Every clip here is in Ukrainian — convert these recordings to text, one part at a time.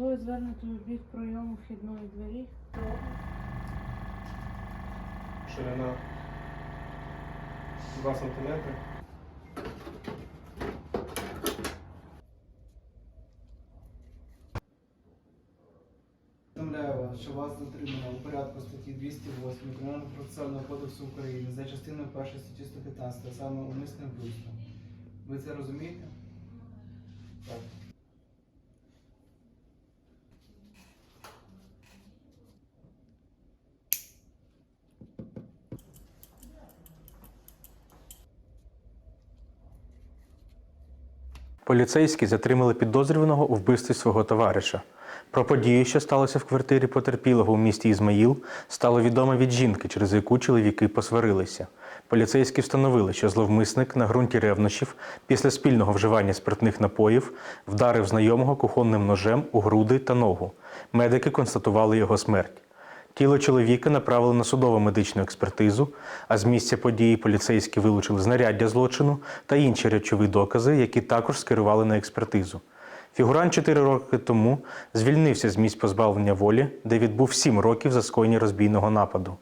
головою звернутою в бік пройому вхідної двері. Ширина 2 см. Повідомляю вас, що вас затримано у порядку статті 208 Кримінального процесуального кодексу України за частиною 1 статті 115, а саме умисне вбивство. Ви це розумієте? Так. Поліцейські затримали підозрюваного у вбивстві свого товариша. Про подію, що сталося в квартирі потерпілого у місті Ізмаїл, стало відомо від жінки, через яку чоловіки посварилися. Поліцейські встановили, що зловмисник на ґрунті ревнощів після спільного вживання спиртних напоїв вдарив знайомого кухонним ножем у груди та ногу. Медики констатували його смерть. Тіло чоловіка направили на судово медичну експертизу, а з місця події поліцейські вилучили знаряддя злочину та інші речові докази, які також скерували на експертизу. Фігурант 4 роки тому звільнився з місць позбавлення волі, де відбув 7 років за скоєння розбійного нападу.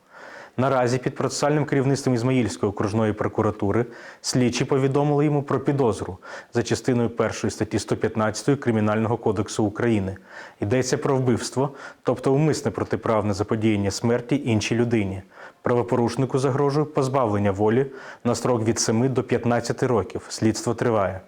Наразі під процесуальним керівництвом Ізмаїльської окружної прокуратури слідчі повідомили йому про підозру за частиною 1 статті 115 Кримінального кодексу України. Йдеться про вбивство, тобто умисне протиправне заподіяння смерті іншій людині. Правопорушнику загрожує позбавлення волі на строк від 7 до 15 років. Слідство триває.